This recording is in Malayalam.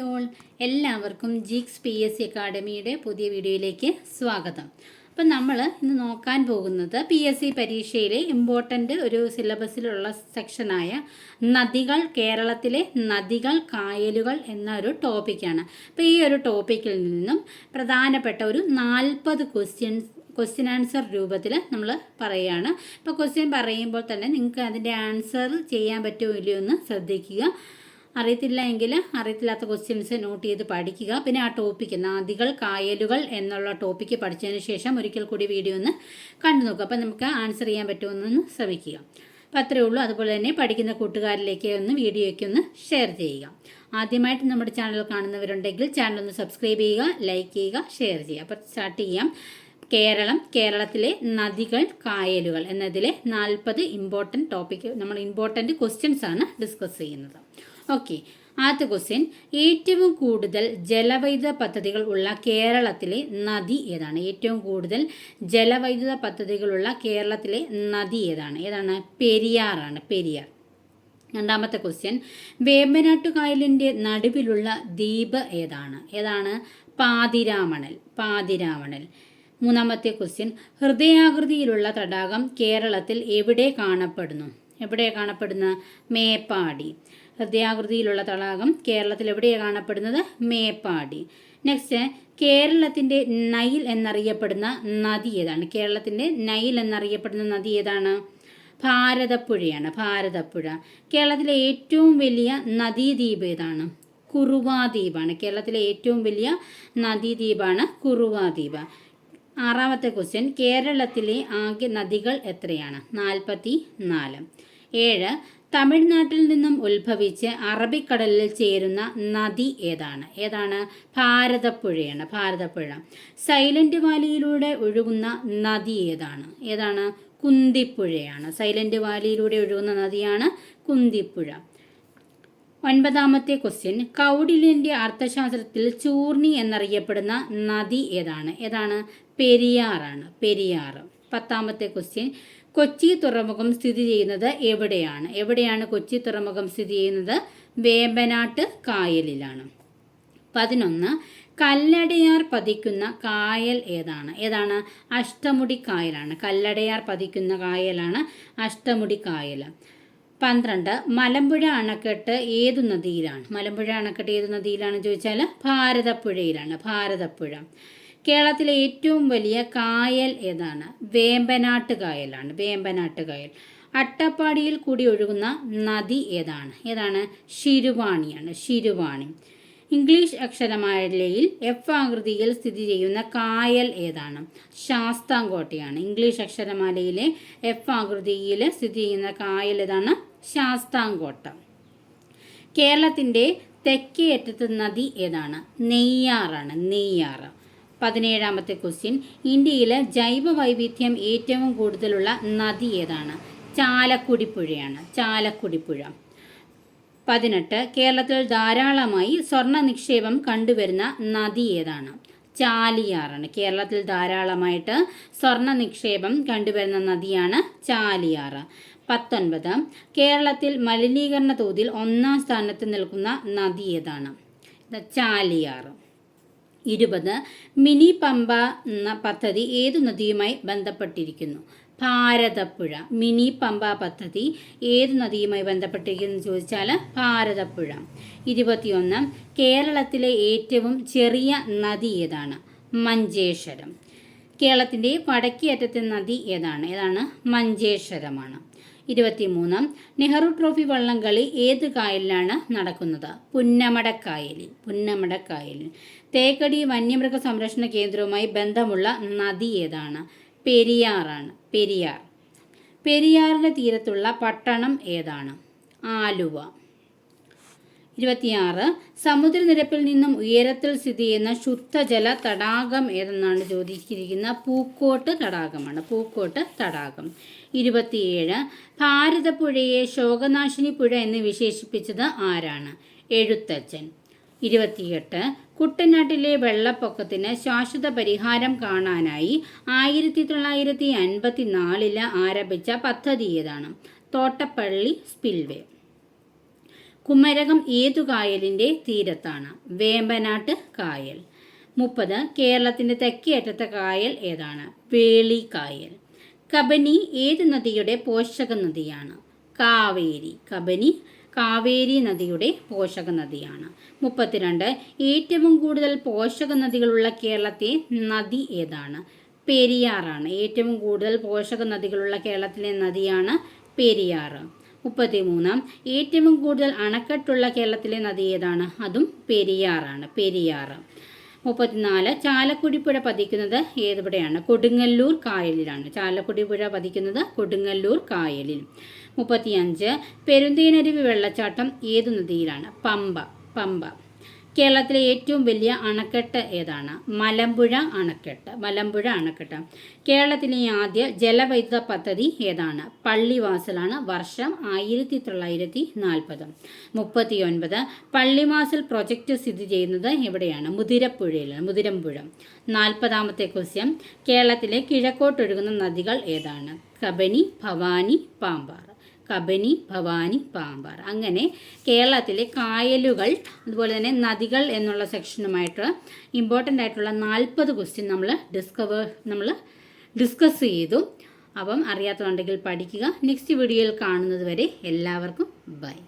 ഓൾ. എല്ലാവർക്കും ജിക്സ് പി എസ് സി അക്കാഡമിയുടെ പുതിയ വീഡിയോയിലേക്ക് സ്വാഗതം. അപ്പം നമ്മൾ ഇന്ന് നോക്കാൻ പോകുന്നത് പി എസ് സി പരീക്ഷയിലെ ഇമ്പോർട്ടന്റ് ഒരു സിലബസിലുള്ള സെക്ഷനായ നദികൾ കേരളത്തിലെ നദികൾ കായലുകൾ എന്ന ഒരു ടോപ്പിക്കാണ് അപ്പോൾ ഈ ഒരു ടോപ്പിക്കിൽ നിന്നും പ്രധാനപ്പെട്ട ഒരു നാൽപ്പത് ക്വസ്റ്റ്യൻസ് ക്വസ്റ്റ്യൻ ആൻസർ രൂപത്തിൽ നമ്മൾ പറയുകയാണ്. ഇപ്പോൾ ക്വസ്റ്റ്യൻ പറയുമ്പോൾ തന്നെ നിങ്ങൾക്ക് അതിന്റെ ആൻസർ ചെയ്യാൻ പറ്റുമോ ഇല്ലയോ എന്ന് ശ്രദ്ധിക്കുക. അറിയത്തില്ല എങ്കിൽ അറിയത്തില്ലാത്ത ക്വസ്റ്റ്യൻസ് നോട്ട് ചെയ്ത് പഠിക്കുക. പിന്നെ ആ ടോപ്പിക്ക് നദികൾ കായലുകൾ എന്നുള്ള ടോപ്പിക്ക് പഠിച്ചതിന് ശേഷം ഒരിക്കൽ കൂടി വീഡിയോ ഒന്ന് കണ്ടു നോക്കുക. അപ്പം നമുക്ക് ആൻസർ ചെയ്യാൻ പറ്റുമെന്നൊന്ന് ശ്രമിക്കുക. അപ്പം അത്രയേ ഉള്ളൂ. അതുപോലെ തന്നെ പഠിക്കുന്ന കൂട്ടുകാരിലേക്ക് ഒന്ന് വീഡിയോയ്ക്ക് ഒന്ന് ഷെയർ ചെയ്യുക. ആദ്യമായിട്ട് നമ്മുടെ ചാനൽ കാണുന്നവരുണ്ടെങ്കിൽ ചാനൽ ഒന്ന് സബ്സ്ക്രൈബ് ചെയ്യുക ലൈക്ക് ചെയ്യുക ഷെയർ ചെയ്യുക. അപ്പോൾ സ്റ്റാർട്ട് ചെയ്യാം. കേരളം കേരളത്തിലെ നദികൾ കായലുകൾ എന്നതിലെ നാൽപ്പത് ഇമ്പോർട്ടന്റ് ടോപ്പിക് നമ്മൾ ഇമ്പോർട്ടന്റ് ക്വസ്റ്റ്യൻസ് ആണ് ഡിസ്കസ് ചെയ്യുന്നത്. ഓക്കെ ആദ്യത്തെ ക്വസ്റ്റ്യൻ ഏറ്റവും കൂടുതൽ ജലവൈദ്യുത പദ്ധതികൾ ഉള്ള കേരളത്തിലെ നദി ഏതാണ്? ഏറ്റവും കൂടുതൽ ജലവൈദ്യുത പദ്ധതികളുള്ള കേരളത്തിലെ നദി ഏതാണ്? ഏതാണ്? പെരിയാറാണ് പെരിയാർ. രണ്ടാമത്തെ ക്വസ്റ്റ്യൻ വേമ്പനാട്ടുകായലിന്റെ നടുവിലുള്ള ദ്വീപ് ഏതാണ്? ഏതാണ്? പാതിരാമണൽ. പാതിരാമണൽ. മൂന്നാമത്തെ ക്വസ്റ്റ്യൻ ഹൃദയാകൃതിയിലുള്ള തടാകം കേരളത്തിൽ എവിടെ കാണപ്പെടുന്നു? എവിടെ കാണപ്പെടുന്ന? മേപ്പാടി. ഹൃദയാകൃതിയിലുള്ള തടാകം കേരളത്തിൽ എവിടെയാണ് കാണപ്പെടുന്നത്? മേപ്പാടി. നെക്സ്റ്റ് കേരളത്തിന്റെ നൈൽ എന്നറിയപ്പെടുന്ന നദി ഏതാണ്? കേരളത്തിന്റെ നൈൽ എന്നറിയപ്പെടുന്ന നദി ഏതാണ്? ഭാരതപ്പുഴയാണ് ഭാരതപ്പുഴ. കേരളത്തിലെ ഏറ്റവും വലിയ നദീദ്വീപ് ഏതാണ്? കുറുവാദ്വീപാണ്. കേരളത്തിലെ ഏറ്റവും വലിയ നദീദ്വീപാണ് കുറുവാദ്വീപ്. ആറാമത്തെ ക്വസ്റ്റ്യൻ കേരളത്തിലെ ആകെ നദികൾ എത്രയാണ്? നാൽപ്പത്തി നാല് ഏഴ് തമിഴ്നാട്ടിൽ നിന്നും ഉത്ഭവിച്ച് അറബിക്കടലിൽ ചേരുന്ന നദി ഏതാണ്? ഏതാണ്? ഭാരതപ്പുഴയാണ് ഭാരതപ്പുഴ. സൈലന്റ് വാലിയിലൂടെ ഒഴുകുന്ന നദി ഏതാണ്? ഏതാണ്? കുന്തിപ്പുഴയാണ്. സൈലന്റ് വാലിയിലൂടെ ഒഴുകുന്ന നദിയാണ് കുന്തിപ്പുഴ. ഒൻപതാമത്തെ ക്വസ്റ്റ്യൻ. കൗടില്യന്റെ അർത്ഥശാസ്ത്രത്തിൽ ചൂർണി എന്നറിയപ്പെടുന്ന നദി ഏതാണ്? ഏതാണ്? പെരിയാറാണ്. പെരിയാറ്. പത്താമത്തെ ക്വസ്റ്റ്യൻ. കൊച്ചി തുറമുഖം സ്ഥിതി ചെയ്യുന്നത് എവിടെയാണ്? എവിടെയാണ് കൊച്ചി തുറമുഖം സ്ഥിതി ചെയ്യുന്നത്? വേമ്പനാട്ട് കായലിലാണ്. പതിനൊന്ന്. കല്ലടയാർ പതിക്കുന്ന കായൽ ഏതാണ്? ഏതാണ്? അഷ്ടമുടി കായലാണ്. കല്ലടയാർ പതിക്കുന്ന കായലാണ് അഷ്ടമുടി കായൽ. പന്ത്രണ്ട്. മലമ്പുഴ അണക്കെട്ട് ഏതു നദിയിലാണ്? മലമ്പുഴ അണക്കെട്ട് ഏതു നദിയിലാണ് ചോദിച്ചാൽ ഭാരതപ്പുഴയിലാണ്. ഭാരതപ്പുഴ. കേരളത്തിലെ ഏറ്റവും വലിയ കായൽ ഏതാണ്? വേമ്പനാട്ട് കായലാണ് വേമ്പനാട്ട് കായൽ അട്ടപ്പാടിയിൽ കൂടി ഒഴുകുന്ന നദി ഏതാണ്? ഏതാണ്? ശിരുവാണിയാണ്. ശിരുവാണി. ഇംഗ്ലീഷ് അക്ഷരമാലയിൽ എഫ് ആകൃതിയിൽ സ്ഥിതി ചെയ്യുന്ന കായൽ ഏതാണ്? ശാസ്താംകോട്ടയാണ്. ഇംഗ്ലീഷ് അക്ഷരമാലയിലെ എഫ് ആകൃതിയിൽ സ്ഥിതി ചെയ്യുന്ന കായൽ ഏതാണ്? ശാസ്താംകോട്ട. കേരളത്തിന്റെ തെക്കേ അറ്റത്ത് നദി ഏതാണ്? നെയ്യാറാണ്. നെയ്യാറ്. പതിനേഴാമത്തെ ക്വസ്റ്റ്യൻ. ഇന്ത്യയിലെ ജൈവ വൈവിധ്യം ഏറ്റവും കൂടുതലുള്ള നദി ഏതാണ്? ചാലക്കുടി പുഴയാണ് ചാലക്കുടി പുഴ പതിനെട്ട്. കേരളത്തിൽ ധാരാളമായി സ്വർണ നിക്ഷേപം കണ്ടുവരുന്ന നദി ഏതാണ്? ചാലിയാറാണ്. കേരളത്തിൽ ധാരാളമായിട്ട് സ്വർണ നിക്ഷേപം കണ്ടുവരുന്ന നദിയാണ് ചാലിയാറ്. പത്തൊൻപത്. കേരളത്തിൽ മലിനീകരണ തോതിൽ ഒന്നാം സ്ഥാനത്ത് നിൽക്കുന്ന നദി ഏതാണ്? ചാലിയാറ്. ഇരുപത്. മിനി പമ്പ എന്ന പദ്ധതി ഏതു നദിയുമായി ബന്ധപ്പെട്ടിരിക്കുന്നു? ഭാരതപ്പുഴ. മിനി പമ്പ പദ്ധതി ഏത് നദിയുമായി ബന്ധപ്പെട്ടിരിക്കുന്നു ചോദിച്ചാൽ ഭാരതപ്പുഴ. ഇരുപത്തിയൊന്ന്. കേരളത്തിലെ ഏറ്റവും ചെറിയ നദി ഏതാണ്? മഞ്ചേശ്വരം. കേരളത്തിന്റെ വടക്കേ അറ്റത്തെ നദി ഏതാണ്? ഏതാണ്? മഞ്ചേശ്വരമാണ്. ഇരുപത്തിമൂന്ന്. നെഹ്റു ട്രോഫി വള്ളംകളി ഏത് കായലിലാണ് നടക്കുന്നത്? പുന്നമടക്കായലിൽ. പുന്നമടക്കായലിൽ. തേക്കടി വന്യമൃഗ സംരക്ഷണ കേന്ദ്രവുമായി ബന്ധമുള്ള നദി ഏതാണ്? പെരിയാറാണ്. പെരിയാർ. പെരിയാറിന്റെ തീരത്തുള്ള പട്ടണം ഏതാണ്? ആലുവ. ഇരുപത്തിയാറ്. സമുദ്രനിരപ്പിൽ നിന്നും ഉയരത്തിൽ സ്ഥിതി ചെയ്യുന്ന ശുദ്ധജല തടാകം ഏതെന്നാണ് ചോദിച്ചിരിക്കുന്ന പൂക്കോട്ട് തടാകമാണ്. പൂക്കോട്ട് തടാകം. ഇരുപത്തിയേഴ്. ഭാരതപ്പുഴയെ ശോകനാശിനി പുഴ എന്ന് വിശേഷിപ്പിച്ചത് ആരാണ്? എഴുത്തച്ഛൻ. ഇരുപത്തിയെട്ട്. കുട്ടനാട്ടിലെ വെള്ളപ്പൊക്കത്തിന് ശാശ്വത പരിഹാരം കാണാനായി ആയിരത്തി തൊള്ളായിരത്തി അൻപത്തി ആരംഭിച്ച പദ്ധതി ഏതാണ്? തോട്ടപ്പള്ളി സ്പിൽവേ. കുമരകം ഏതു കായലിന്റെ തീരത്താണ്? വേമ്പനാട്ട് കായൽ. മുപ്പത് കേരളത്തിന്റെ തെക്കേ അറ്റത്തെ കായൽ ഏതാണ്? വേളി കായൽ. കബനി ഏത് നദിയുടെ പോഷക നദിയാണ്? കാവേരി. കബനി കാവേരി നദിയുടെ പോഷക നദിയാണ്. മുപ്പത്തിരണ്ട് ഏറ്റവും കൂടുതൽ പോഷക നദികളുള്ള കേരളത്തെ നദി ഏതാണ്? പെരിയാറാണ്. ഏറ്റവും കൂടുതൽ പോഷക നദികളുള്ള കേരളത്തിലെ നദിയാണ് പെരിയാർ മുപ്പത്തിമൂന്ന്. ഏറ്റവും കൂടുതൽ അണക്കെട്ടുള്ള കേരളത്തിലെ നദി ഏതാണ്? അതും പെരിയാറാണ് പെരിയാറ്. മുപ്പത്തിനാല് ചാലക്കുടി പുഴ പതിക്കുന്നത് ഏതിവിടെയാണ്? കൊടുങ്ങല്ലൂർ കായലിലാണ്. ചാലക്കുടി പുഴ പതിക്കുന്നത് കൊടുങ്ങല്ലൂർ കായലിൽ. മുപ്പത്തിയഞ്ച് പെരുന്തേനരുവി വെള്ളച്ചാട്ടം ഏതു നദിയിലാണ്? പമ്പ പമ്പ. കേരളത്തിലെ ഏറ്റവും വലിയ അണക്കെട്ട് ഏതാണ്? മലമ്പുഴ അണക്കെട്ട്. മലമ്പുഴ അണക്കെട്ട്. കേരളത്തിലെ ആദ്യ ജലവൈദ്യുത പദ്ധതി ഏതാണ്? പള്ളിവാസലാണ് വർഷം ആയിരത്തി തൊള്ളായിരത്തി നാൽപ്പത് മുപ്പത്തി ഒൻപത് പള്ളിവാസൽ പ്രൊജക്റ്റ് സ്ഥിതി ചെയ്യുന്നത് എവിടെയാണ്? മുതിരപ്പുഴയിലാണ്. മുതിരമ്പുഴ. നാൽപ്പതാമത്തെ ക്വസ്റ്റ്യൻ. കേരളത്തിലെ കിഴക്കോട്ടൊഴുകുന്ന നദികൾ ഏതാണ്? കബനി ഭവാനി പാമ്പാർ കബനി ഭവാനി പാമ്പാർ. അങ്ങനെ കേരളത്തിലെ കായലുകൾ അതുപോലെ തന്നെ നദികൾ എന്നുള്ള സെക്ഷനുമായിട്ട് ഇമ്പോർട്ടന്റ് ആയിട്ടുള്ള നാൽപ്പത് ക്വസ്റ്റ്യൻ നമ്മൾ ഡിസ്കവർ നമ്മൾ ഡിസ്കസ് ചെയ്തു. അപ്പം അറിയാത്തതുണ്ടെങ്കിൽ പഠിക്കുക. നെക്സ്റ്റ് വീഡിയോയിൽ കാണുന്നത് വരെ എല്ലാവർക്കും ബൈ